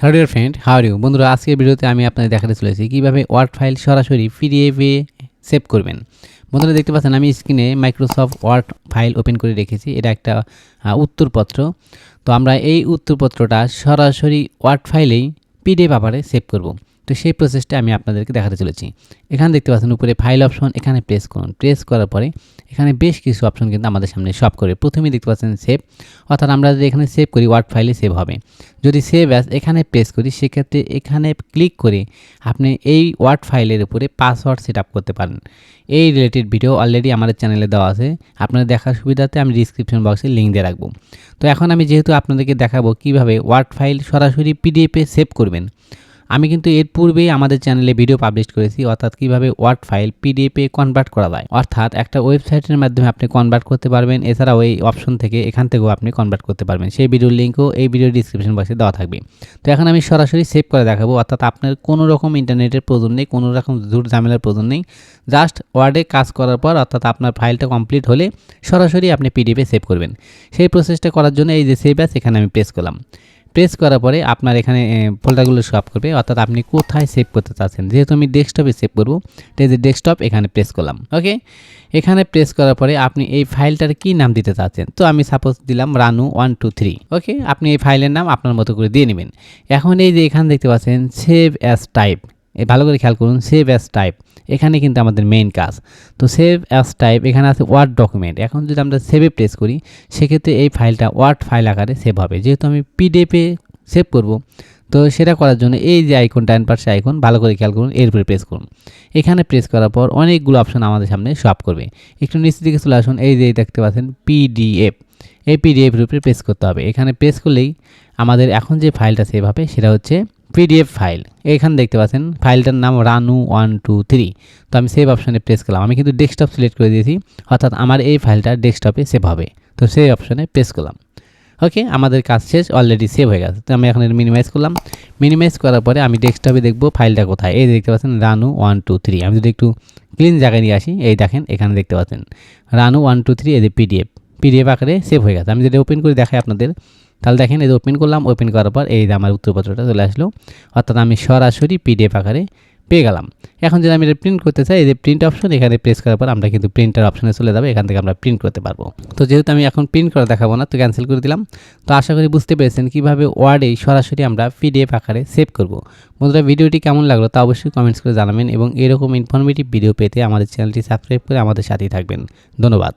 Hello dear friend, how you? বন্ধুরা, আজকের ভিডিওতে আমি আপনাদের দেখাতে চলেছি কীভাবে ওয়ার্ড ফাইল সরাসরি পিডিএফে সেভ করবেন। বন্ধুরা, দেখতে পাচ্ছেন, আমি স্ক্রিনে মাইক্রোসফট ওয়ার্ড ফাইল ওপেন করে রেখেছি। এটা একটা উত্তরপত্র। তো আমরা এই উত্তরপত্রটা সরাসরি ওয়ার্ড ফাইলেই পিডিএফ আকারে সেভ করব। তো সেই প্রসেসটা আমি আপনাদেরকে দেখাতে চলেছি। এখানে দেখতে পাচ্ছেন উপরে ফাইল অপশন এখানে প্রেস করুন। প্রেস করার পরে এখানে বেশ কিছু অপশন কিন্তু আমাদের সামনে সব করে। প্রথমেই দেখতে পাচ্ছেন সেভ অর্থাৎ আমরা যদি এখানে সেভ করি ওয়ার্ড ফাইলে সেভ হবে। যদি সেভ অ্যাস এখানে প্রেস করি, সেক্ষেত্রে এখানে ক্লিক করে আপনি এই ওয়ার্ড ফাইলের উপরে পাসওয়ার্ড সেট আপ করতে পারেন। এই রিলেটেড ভিডিও অলরেডি আমাদের চ্যানেলে দেওয়া আছে। আপনাদের দেখার সুবিধাতে আমি ডিসক্রিপশন বক্সে লিঙ্ক দিয়ে রাখব। তো এখন আমি যেহেতু আপনাদেরকে দেখাবো কীভাবে ওয়ার্ড ফাইল সরাসরি পিডিএফে সেভ করবেন আমি কিন্তু এর পূর্বেই আমাদের চ্যানেলে ভিডিও পাবলিশ করেছি, অর্থাৎ কীভাবে ওয়ার্ড ফাইল পিডিএফে কনভার্ট করা যায়। অর্থাৎ একটা ওয়েবসাইটের মাধ্যমে আপনি কনভার্ট করতে পারবেন, এছাড়াও এই অপশন থেকে এখান থেকেও আপনি কনভার্ট করতে পারবেন। সেই ভিডিওর লিঙ্কও এই ভিডিও ডিসক্রিপশন বক্সে দেওয়া থাকবে। তো এখন আমি সরাসরি সেভ করে দেখাবো, অর্থাৎ আপনার কোনো রকম ইন্টারনেটের প্রয়োজন নেই, কোনো রকম জোর ঝামেলার প্রয়োজন নেই। জাস্ট ওয়ার্ডে কাজ করার পর, অর্থাৎ আপনার ফাইলটা কমপ্লিট হলে সরাসরি আপনি পিডিএফে সেভ করবেন। সেই প্রসেসটা করার জন্য এই যে সেভ আছে এখানে আমি প্রেস করলাম। প্রেস করার পরে আপনার এখানে ফোল্ডারগুলো সব করবে। অর্থাৎ আপনি কোথায় সেভ করতে চাচ্ছেন? যেহেতু আমি ডেস্কটপে সেভ করব তো এই যে ডেস্কটপ এখানে প্রেস করলাম ওকে এখানে প্রেস করার পরে আপনি এই ফাইলটার কি নাম দিতে চাচ্ছেন? তো আমি সাপোজ দিলাম Ranu one two three okay আপনি এই ফাইলের নাম আপনার মতো করে দিয়ে নেবেন। এখন এই যে এখানে দেখতে পাচ্ছেন সেভ অ্যাজ টাইপ ভালো করে খেয়াল করুন সেভ অ্যাস টাইপ এখানে কিন্তু আমাদের মেইন কাজ। তো সেভ অ্যাস টাইপ এখানে আছে ওয়ার্ড ডকুমেন্ট এখন যদি আমরা সেভে প্রেস করি, সেক্ষেত্রে এই ফাইলটা ওয়ার্ড ফাইল আকারে সেভ হবে। যেহেতু আমি পিডিএফে সেভ করব, তো সেটা করার জন্য এই যে আইকন ডাইন পাশে আইকন ভালো করে খেয়াল করুন, এর উপরে প্রেস করুন। এখানে প্রেস করার পর অনেকগুলো অপশন আমাদের সামনে শপ করবে। একটু নিচের দিকে চলে আসুন, এই যে দেখতে পাচ্ছেন পিডিএফ এই পিডিএফের উপরে প্রেস করতে হবে। এখানে প্রেস করলেই আমাদের এখন যে ফাইলটা সেভ হবে, সেটা হচ্ছে পিডিএফ ফাইল এখানে দেখতে পাচ্ছেন ফাইলটার নাম রানু ওয়ান টু থ্রি তো আমি সেভ অপশানে প্রেস করলাম। আমি কিন্তু ডেস্কটপ সিলেক্ট করে দিয়েছি। অর্থাৎ আমার এই ফাইলটা ডেস্কটপে সেভ হবে। তো সেই অপশানে প্রেস করলাম। ওকে আমাদের কাজ শেষ। অলরেডি সেভ হয়ে গেছে। তো আমি এখন মিনিমাইজ করলাম। মিনিমাইজ করার পরে আমি ডেস্কটপে দেখব ফাইলটা কোথায়। এই দেখতে পাচ্ছেন রানু ওয়ান টু থ্রি আমি যদি একটু ক্লিন জায়গায় নিয়ে আসি, এই দেখেন এখানে দেখতে পাচ্ছেন। রানু ওয়ান টু থ্রি এই যে পিডিএফ পিডিএফ আকারে সেভ হয়ে গেছে। আমি যদি ওপেন করে দেখাই আপনাদের। তাহলে দেখেন এই ওপেন করলাম ওপেন করার পর এই আমার উত্তরপত্রটা চলে আসলো। অর্থাৎ আমি সরাসরি পিডিএফ আকারে পেয়ে গেলাম। এখন যদি আমি এটা প্রিন্ট করতে চাই, এই যে প্রিন্ট অপশন এখানে প্রেস করার পর আমরা কিন্তু প্রিন্টার অপশনে চলে যাব, এখান থেকে আমরা প্রিন্ট করতে পারব। তো যেহেতু আমি এখন প্রিন্ট করে দেখাবো না, তো ক্যান্সেল করে দিলাম। তো আশা করি বুঝতে পেরেছেন কীভাবে ওয়ার্ডে সরাসরি আমরা পিডিএফ আকারে সেভ করব। বন্ধুরা, ভিডিওটি কেমন লাগল তা অবশ্যই কমেন্টস করে জানাবেন এবং এরকম ইনফরমেটিভ ভিডিও পেতে আমাদের চ্যানেলটি সাবস্ক্রাইব করে আমাদের সাথেই থাকবেন। ধন্যবাদ।